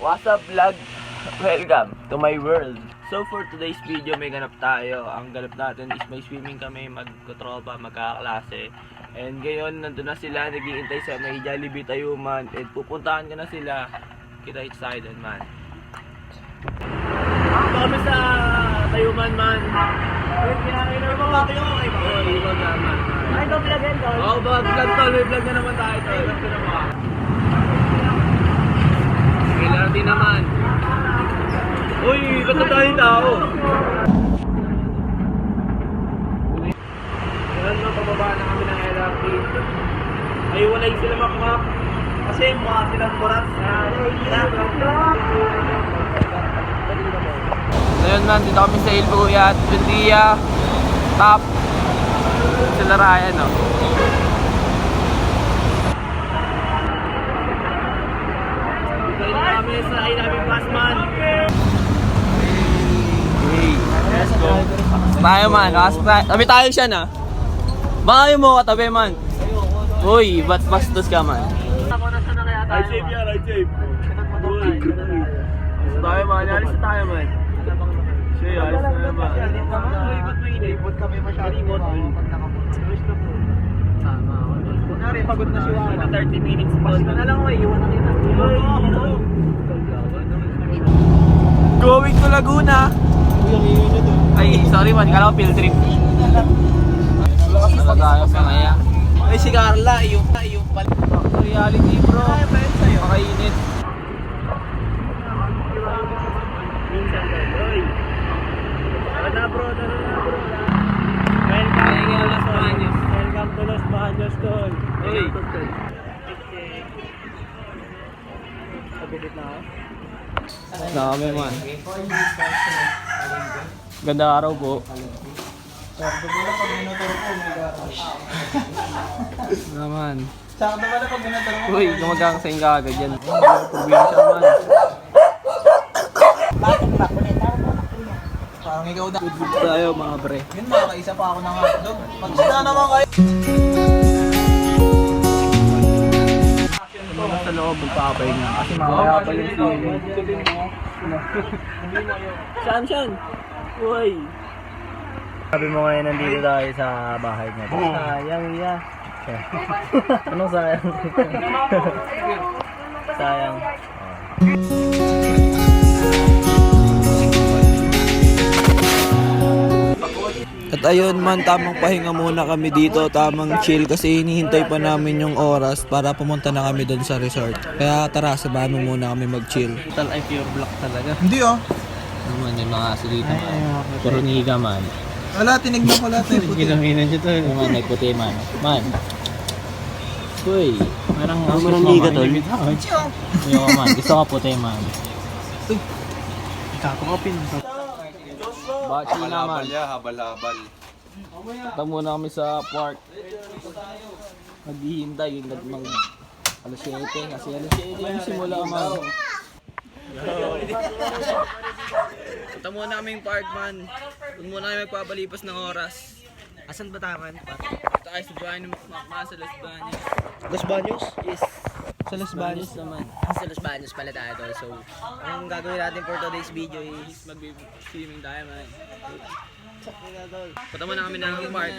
What's up vlog? Welcome to my world. So for today's video may ganap tayo. Ang ganap natin is may swimming kami, magkotropa, magkaklase. And ngayon nandun na sila, naghihintay sa may Jollibee Tayuman. And pupuntahan ko na sila. Kita excited man. Kami sa Tayuman man. Kinakailan mo ba? Oo, iwag naman. Ay, ito vlog yan, tol. Oo, ba, vlog tol. May vlog na naman tayo tol. Vlog ko naman. LRT naman. Uy, ba't tayo tao? Ngayon na, pababa na kami ng LRT. Ay, walay sila makmak. Kasi mukha silang burat. Ngayon man, dito kami sa Ilbuyat, Bundia, Top, sila Ryan, no? Kami sa Inabi Plasman. Hey, let's go. Tayo man, tayo. Tabi tayo siya na. Baka mo katabi man. Uy, ba't bastos ka man? Right safe yan, right safe. Uy, tayo man, alis tayo man. Siya, alis na naman. Ba't mainit? Ikot kami masyado. Ikot. Tama. Pagod na si Wala. 30 minutes pa. Basta na lang, may iwan na kita. Going to Laguna. Ay, sorry man, kala ko field trip. Ano tayo sa ngaya? Ay, si Carla, yung, yung pala. Reality bro. Ay, friend sa'yo. Makainit. Minsan ka, oy. Tara na bro, tara na bro. Welcome to Los Baños. Welcome to Los Baños, tol. Uy. Pabilit na ako. Dami man. Ganda araw po. Sakto pala pag minaturo ko. Naman. Sakto pala pag minaturo ko. Uy, gumagangsing ka agad yan. Probinsya man. Parang ikaw na. Tayo mga pre. Yun, makakaisa pa ako ng hotdog. Magsita naman kayo. Loob, magpapay na. Kasi mamaya pa yung swimming. Saan saan? Uy. Sabi mo ngayon nandito tayo sa bahay niya. Sayang ya. Anong sayang? sayang. At ayun man, tamang pahinga muna kami dito, tamang chill kasi hinihintay pa namin yung oras para pumunta na kami doon sa resort. Kaya tara, sabahan mo muna kami mag-chill. Tal ay pure black talaga. Hindi oh. Naman yung mga asilita man. Puro niga man. Wala, tinignan ko lahat eh. puti. Ginaminan siya to. Yung man, may puti man. Man. Uy. Parang Ano man ang niga, tol? Yung man. Gusto ko puti man. Kakakapin. Bachi naman. ya, habal-habal. Ito muna kami sa park. Naghihintay yung nag mag alas 7 kasi alas 7 yung simula man. Ito muna kaming park man. Doon muna kami magpapalipas ng oras. Asan ba taman? Ito ay sa bahay ng sa Las Bañas. Los Baños? Yes. Sa Los Bañas naman. sa Los Baños pala tayo tol. So, ang gagawin natin for today's video is Mag-swimming tayo man. Punta muna kami ng park.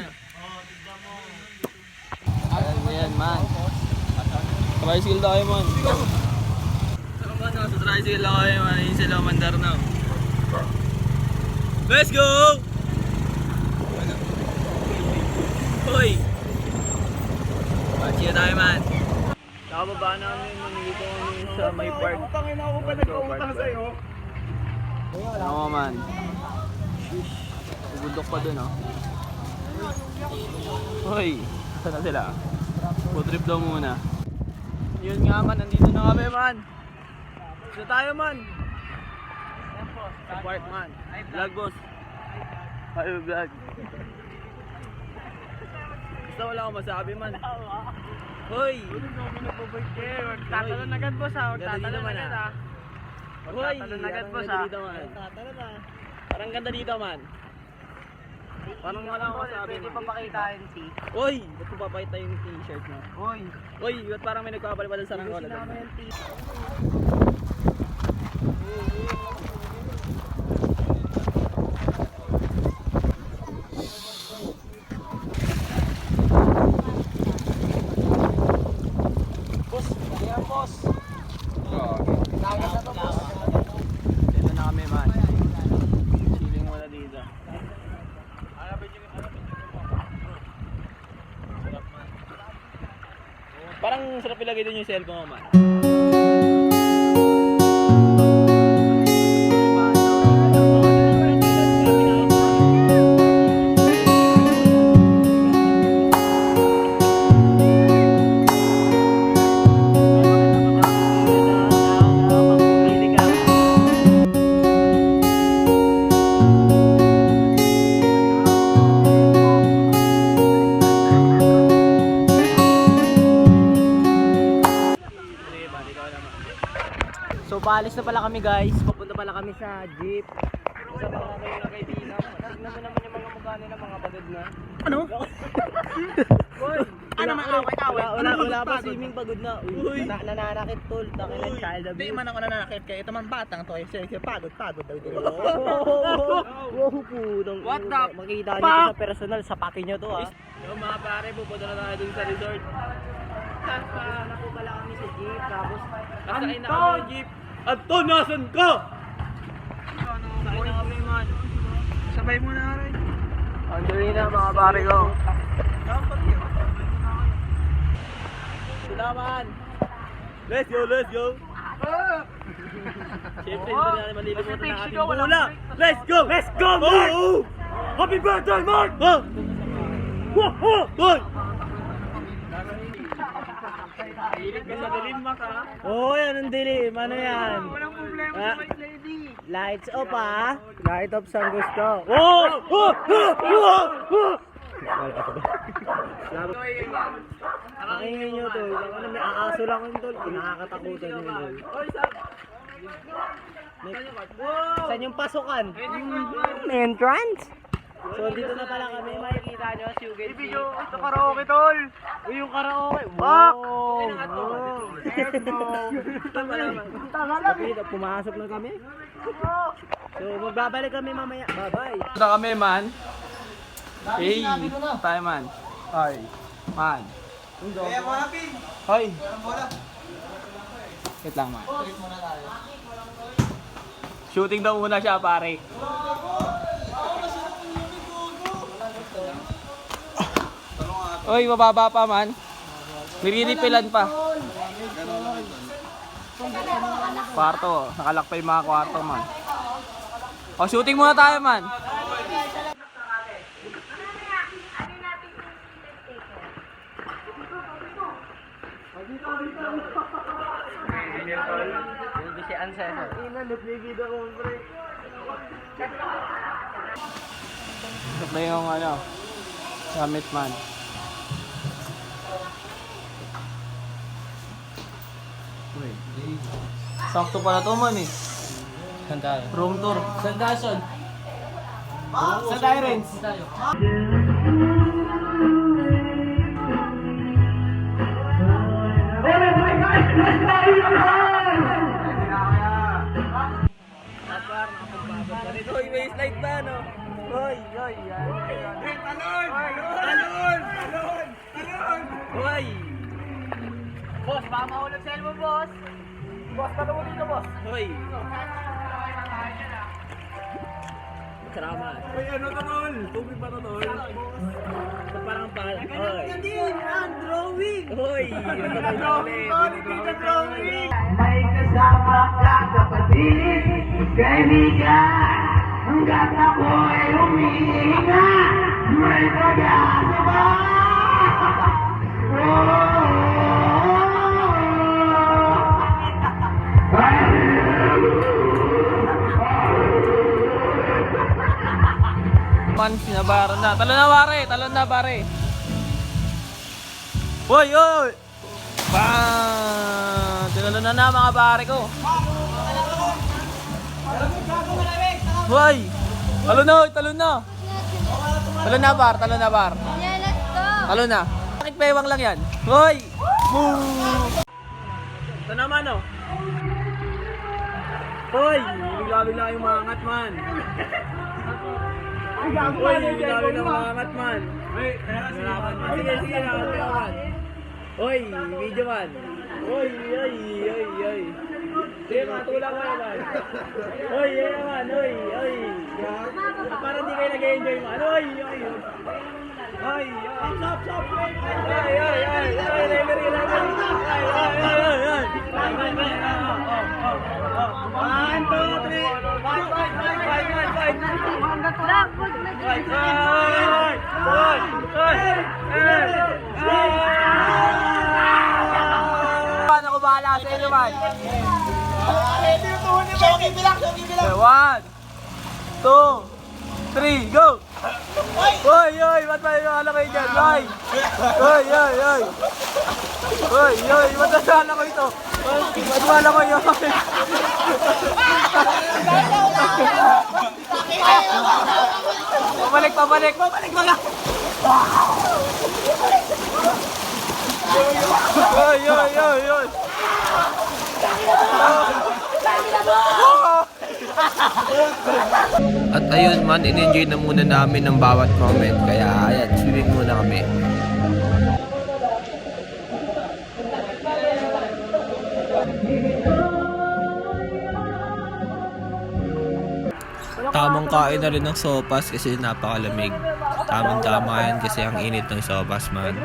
Ayan mo yan man. Tricycle tayo man. Saan ba na? Sa tricycle ako kayo man. Yung sila mandar na. Let's go! Hoy! Pachi na tayo man. Nakababa namin nandito kami sa may park. Utangin ako pa nagpautang sa'yo. Oo man. Bubundok pa dun oh. Hoy, saan na sila? Food trip daw muna. Yun nga man, nandito na kami man. Saan tayo man? Sa park man. Vlog boss. Ay, vlog. Basta wala akong masabi man. Hoy! Tatalon agad boss ha. Ganda dito man ah. Hoy! Magtatalon agad, parang boss, ah. dito man. Parang ganda dito man. Parang wala akong masabi Pwede man. pa pakitain si. Uy! Ba't ko papakita yung t-shirt mo? Uy. Uy! Ba't parang may nagpapalipan sa saranggola? Sinama yung t lagi din yung cellphone mo, ma. Pala kami guys. Papunta pala kami sa jeep. Sa mga kami ng kaibigan. Tignan mo naman yung mga mukha nila mga pagod na. Ano? Uy! Ano man away away? Wala, wala, pa swimming pagod na. Uy! Na, nananakit tol. Taki ng child abuse. Hindi man ako nananakit kaya ito man batang to. Eh, sige, pagod, pagod daw din. Wow, pudong. What the Makikita niyo sa personal. Sapakin niyo to ah. Yung mga pare, pupunta na tayo dun sa resort. Kasama po pala kami sa jeep. Tapos Nasakay na kami jeep. Anton, nasan ka? Nasakay na kami man. Sabay mo na rin. Andun na mga pare ko. Sulaman. Let's go, let's go. Siyempre, hindi na malilimutan ng ating bula. Let's go! Let's go, Mark! Happy birthday, Mark! Oh! Wah! Oh! Hilig ka sa dilim, Mark, ha? Oo, oh, yan ang dilim. Ano yan? Walang problema Ah. sa Vice Lady. Lights off ah. Light off sa gusto. Oh! Oh! Oh! Oh! Pakinggan nyo to. Ano, may aaso lang yun tol. Nakakatakutan nyo yun. May- Saan yung pasukan? Entrance? So dito na pala kami, makikita nyo, as you can see. Ito karaoke, tol. Uy, yung karaoke. Fuck! Wow! Wow! Pumasok na kami. So magbabalik kami mamaya. Bye-bye. Punta kami, man. Hey, tayo, man. Ay, man. Kaya mo napin. Hoy, Bola. wait lang, man. Shooting daw muna siya, pare. Oy, mababa pa, man. Niriripilan pa. Kwarto, nakalak pa yung mga kwarto, man. O, shooting muna tayo, man. Yung si Ansel. Ito na yung ano, summit man. Sakto pala to man eh. Ganda. Room tour. Sandason. Sa Tyrants. Hoy, may slide ba, no? Hoy, hoy, yan. Talon! Talon! Talon! Talon! Hoy! Boss, baka mahulog sa elmo, boss. Boss, talo mo dito, boss. Hoy! Salamat. Uy, ano to, tol? Tubig pa to, tol? Ito parang pala. Hoy! Hindi, ang drawing. Hoy! Drawing, tol! Hindi ka drawing! May kasama ka kapatid, kaibigan, hanggat ako'y humihinga, may pag-asa Man, sinabaran na. Talon na pare, talon na pare. Hoy, hoy! Bang! Tinalon na na mga pare ko. Hoy! Talon na, hoy, talon na. Talon na bar, talon na bar. Talon na. Bakit pewang lang yan? Hoy! Boom! Ito naman oh. Hoy! Bigla-bigla yung mga angat man. Hoy, bigla-bigla yung mga man. Nalaman man. Sige, sige, nakakuha man. Hoy, video man. Hoy, hoy, hoy, hoy. Sige, matulang mo naman. Hoy, yan naman, hoy, hoy. Parang di kayo nag-enjoy man. Hoy, hoy. Ay, ay. Stop, stop, Ay, ay, ay. Ay, referee, referee. Ay, ay, ay, ay, ay. One, two, three. Fight, fight, fight, fight, fight, fight. Fight, fight, fight, fight. Eh, eh. Paano ko bahala sa inyo man? Okay, One, two, three, go! Hoy, hoy, ba't ba yung alam kayo dyan? Hoy! Hoy, hoy, hoy! Hoy, hoy, ba't ba yung alam ko ito? Alam ko yun? Pabalik, pabalik, pabalik mga! Hoy, hoy, hoy, hoy! At ayun man, in-enjoy na muna namin ng bawat moment. Kaya ayan, swimming muna kami. Tamang kain na rin ng sopas kasi napakalamig. Tamang tama yan kasi ang init ng sopas man.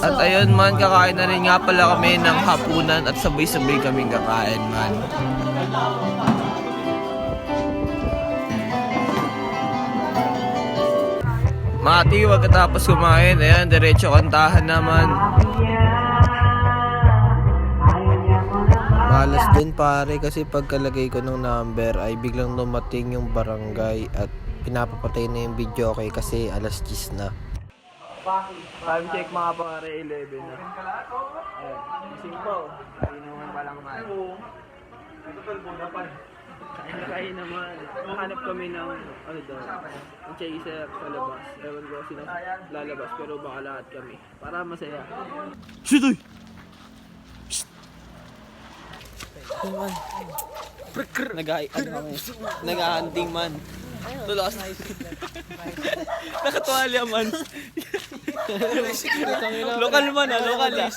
At ayun man, kakain na rin nga pala kami ng hapunan at sabay-sabay kaming kakain man. Mati, wag katapos kumain. Ayan, diretso kantahan naman. Din pare kasi pagkalagay ko ng number ay biglang dumating yung barangay at pinapapatay na yung video okay kasi alas 10 na. Time check mga pare, 11 na. Ayan, gising po. Kain naman palang man. Kain na kain naman. Hanap kami ng, ano daw, ng chaser sa labas. Ewan ko sino lalabas, pero baka lahat kami. Para masaya. Shit, Nag ano kami? Nag-hunting man. Tulos. Nakatuwalya man. lokal man ah, lokal ah.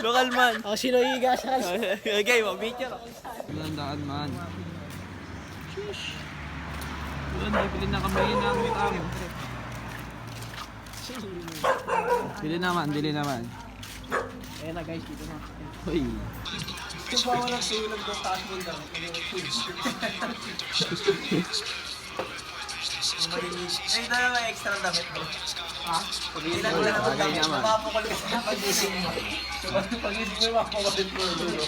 Lokal man. Oh, sino higa sa Okay, mag-picture. Nandaan man. Yun, bibili na kami ng mitang. Bili naman, bili naman. Ayan na guys, dito na. Uy. Ay, dala may extra damit mo. Ha? Ilan ko lang ang damit. naman. Mapapukol ka sa pag-ising mo. Pag-ising mo, mapapukol mo yung dulo.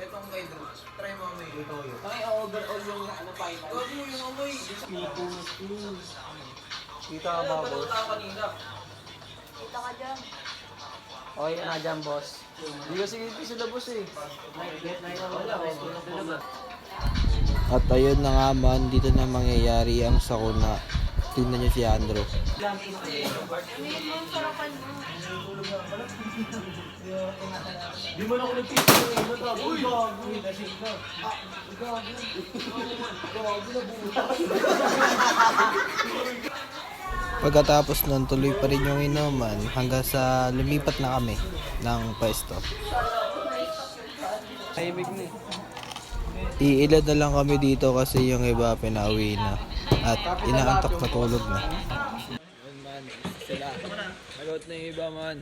Itong kay Drew, try mo may ito yun. Ay, overall yung ano pa yun. Huwag mo yung amoy. Kita ka ba, boss? kanina. Okay na dyan, boss. Hindi kasi hindi sila boss eh. At ayun na nga man, dito na mangyayari ang sakuna. Tingnan niyo si Andrew. Pagkatapos nun, tuloy pa rin yung inuman hanggang sa lumipat na kami ng pwesto. Tahimik na eh. Iilad na lang kami dito kasi yung iba pinauwi na. At inaantok na tulog na. man, sila. Nagot na yung iba man.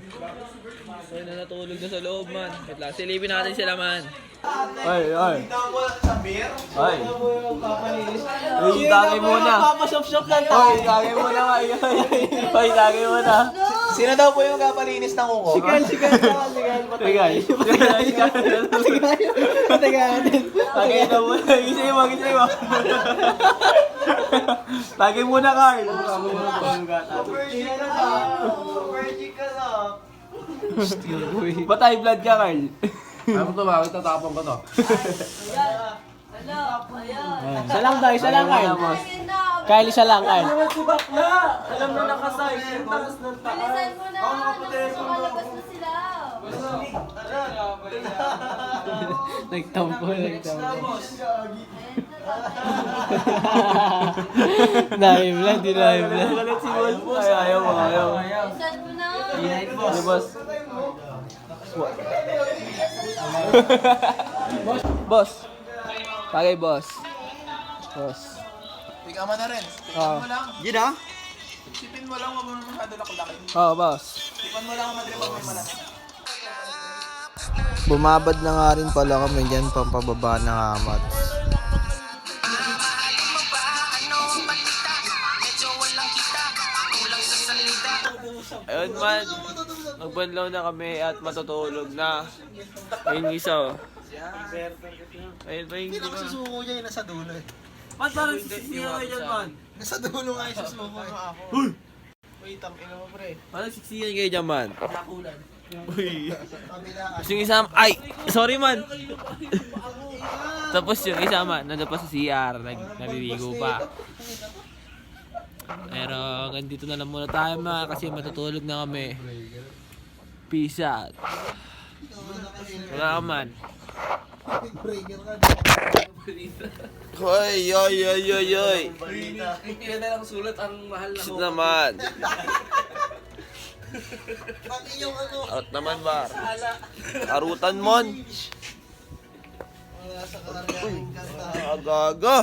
Ay, na natulog na sa loob man. Wait lang, silipin natin sila man. Ay, ay. Ay. Uy, tagay muna. Papasop-sop lang Ay, tagay muna. Ay, ay, ay. Ay, tagay muna. Sino daw po yung kapalinis ng kuko? Sigal, sigal, sigal. Tagay. Tagay. Tagay. Patagayan. Tagay na muna. Gising mo, gising mo. Tagay muna, Carl. Virgin ka na. Ba't high blood ka, Carl? Ano to ba? Tatapon ko to. Isa lang daw, isa lang, Kyle. Kyle, isa lang, Kyle. Alam na nakasay. Bilisan mo na, lumalabas na sila. Nagtampo, nagtampo. Dahil lang, di dahil lang. Galit si Boss. Ay, ayaw mo, ayaw. Mo na. Si Boss. boss. Tagay, boss. Boss. Ikaw na rin. Oo. Mo lang. Yun ah. Sipin mo lang, wag mo naman masyado laki. Oo, boss. Sipan mo lang pag may malas. Bumabad na nga rin pala kami dyan pampababa ng amat. Ayun man, magbanlaw na kami at matutulog na. Ayun isa oh. Ayun ba yung Hindi kasi suko niya yung nasa dulo eh. Man, parang siksiyan kayo dyan man. Nasa dulo nga yung susuko mo ako. Wait, ang ina mo pre. Parang siksiyan kayo dyan man. Nakulan. Uy. Tapos yung isa, ay, sorry man. Tapos yung isa man, nandun pa sa CR, nag, naliligo pa. Pero hanggang dito na lang muna tayo mga kasi matutulog na kami. Peace out. Wala ka man. Hoy, yoy, yoy, yoy, yoy. Hindi na lang sulat ang mahal na Shit naman. Pati yung ano. Out naman ba? Arutan mon. Wala sa karagaling kanta. Agaga.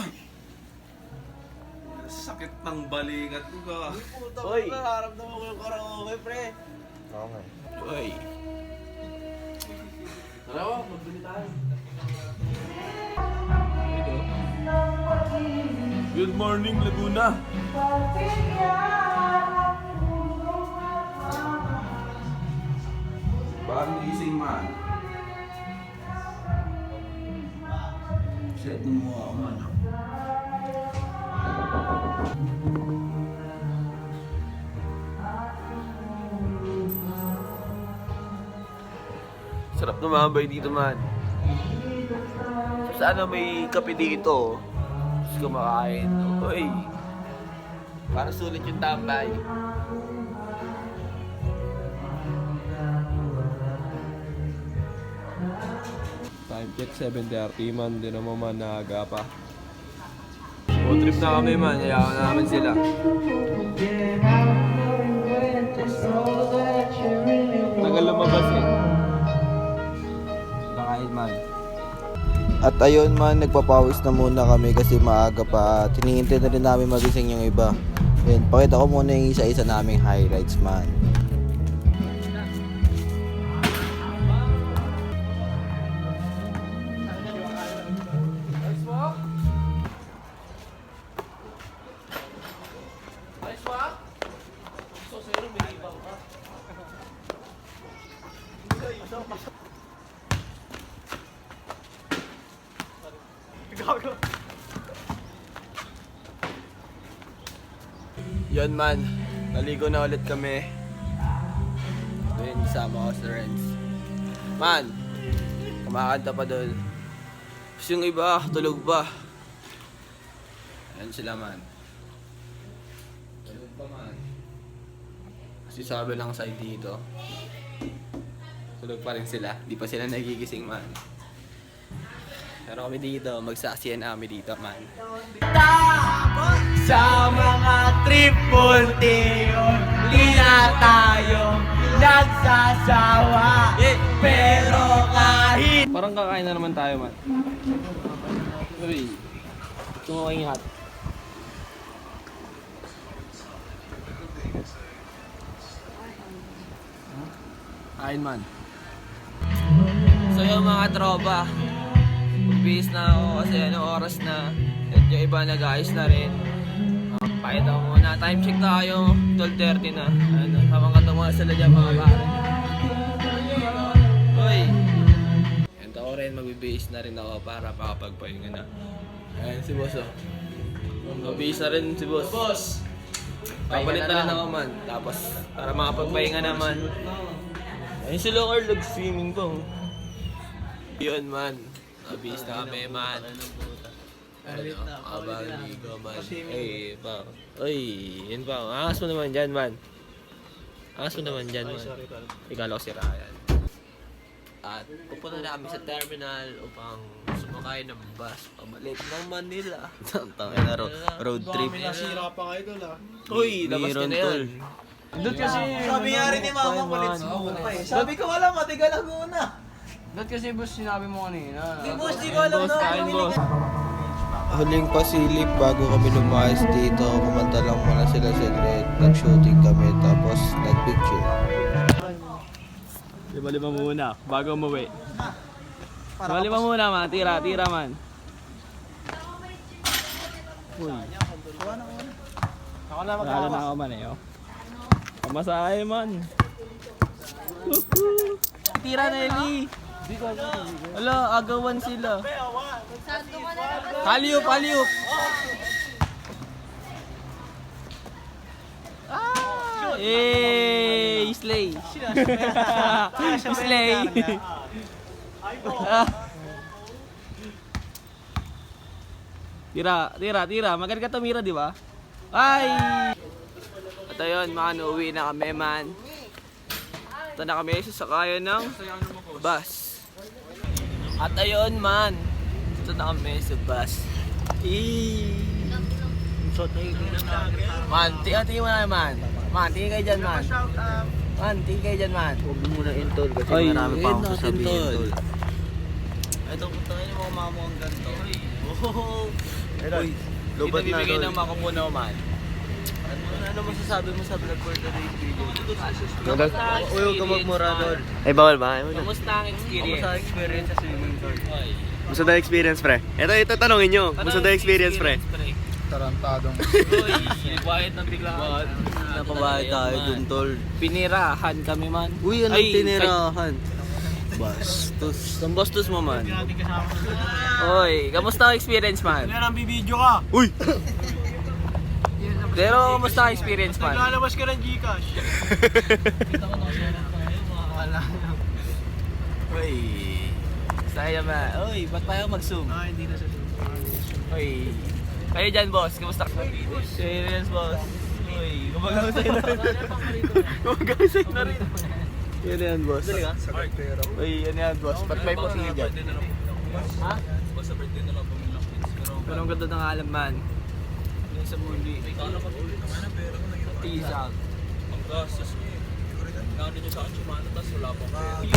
Sakit ng balikat ko ka. Puta Hoy. mo nararamdaman ko yung karaoke pre. Hoy. Dalawa, magbili tayo. Good morning, Laguna. Bakit gising man? Set mo ako man. Sarap tumambay dito man. Sana may kape dito. Tapos kumakain. Hoy. Para sulit yung tambay. Check 7.30 man. Di naman man naaga pa. Road trip na kami man. Hayaan na namin sila. Tagal lumabas eh. Bakain man. At ayun man, nagpapawis na muna kami kasi maaga pa at hinihintay na rin namin magising yung iba. Yun, pakita ko muna yung isa-isa naming highlights man. Na ulit kami. Yung kasama ko sa. Man, kumakanta pa doon. Tapos yung iba, tulog pa. Ayan sila man. Tulog pa man. Kasi sabi lang side dito. Tulog pa rin sila. Di pa sila nagigising man. Pero kami dito, magsaksiyan kami dito man. Sa mga triple teon, di na tayo nagsasawa. Pero kahit... Parang kakain na naman tayo, man. Uy, tumaking hot. Kain man. So yung mga tropa, Magbihis na ako kasi ano oras na at yung iba nag-ayos na rin. Um, pakita ko muna. Time check tayo. 12.30 na. Ano, habang katawa sila dyan mga pare. Hoy! Ito ko rin, magbibihis na rin ako para makapagpahinga na. Ayan si boss oh. Magbihis na rin si boss. Boss! Papalit na rin ako man. Tapos para makapagpahinga naman. Ayun si Long Earl, nag-swimming pa oh. Yun man. Mabis na kami man. Ano, abang ligo man. Ay, pa. Uy, yun pa. Angas mo naman dyan man. Angas mo naman dyan man. Ikala ko si Ryan. At pupunta na kami sa terminal upang sumakay ng bus pabalik ng Manila. Tangin na ro- road trip. Nasira pa kayo doon ah. Uy, labas ka na yan. Doon kasi... Sabi nga rin ni mama go pa eh. Sabi ko wala, matigal ako na. Ba't kasi boss sinabi mo kanina? Di boss, di ko alam na. kain boss. Huling pasilip bago kami lumayas dito, kumanta lang muna sila sa Red. Nag-shooting kami, tapos nag-picture. Lima-lima muna, bago umuwi. Lima-lima muna man, tira, tira man. Uy. Ako na Wala na ako man eh, oh. Pamasahe man. Woohoo! Tira na Eli. Wala, agawan sila. Haliup, haliup. Ah! Eh, slay. slay. Tira, tira, tira. Magaling ka tumira, di ba? Ay! At ayun, man, uwi na kami, man. Ito na kami sa sakayan ng bus. At ayun, man. Ito na kami sa bus. Man, tingnan tingin mo na man. Man, tingin kayo dyan, man. Man, tingin kayo dyan, man. Huwag mo muna intol kasi Ay, marami pa akong sasabihin tol. tol. Ito, punta kayo mga mamo ang ganito. Oh! Uy, lubat na tol. ng mga kupuno, man. Ano, ano masasabi mo sa vlog for today's video? Uy, huwag ka magmura tol. Ay, bawal ba? Na. Kamusta ang experience? Kamusta ang experience sa swimming pool? Ay, Musta daw experience, pre? Ito, ito, tanongin nyo. Musta daw experience, pre? Tarantadong. Uy, quiet na biglaan. Napabayad tayo dun tol. Pinirahan kami, man. Uy, Ay, tinirahan? Bastos. Ang bastos mo, man. Oy, kamusta ang experience, man? Meron bibidyo ka! Uy! Pero, kamusta ang experience, man? Lalabas ka ng Gcash! Uy, saya man. Uy, ba't tayo mag-zoom? Ah, hindi na sa Uy, kayo dyan, boss. Kamusta? Experience, boss. Uy, gumagawa sa'yo na rin. gumagawa sa'yo na rin. Yan yan, boss. Uy, yan yan, boss. Ba't may puti dyan? Ha? Boss, sa birthday na lang bumilak. Pero ang ganda ng alam, man. Yan sa muli. Out. Ang gastos mo eh. Nakano nyo sa akin, tapos wala pa.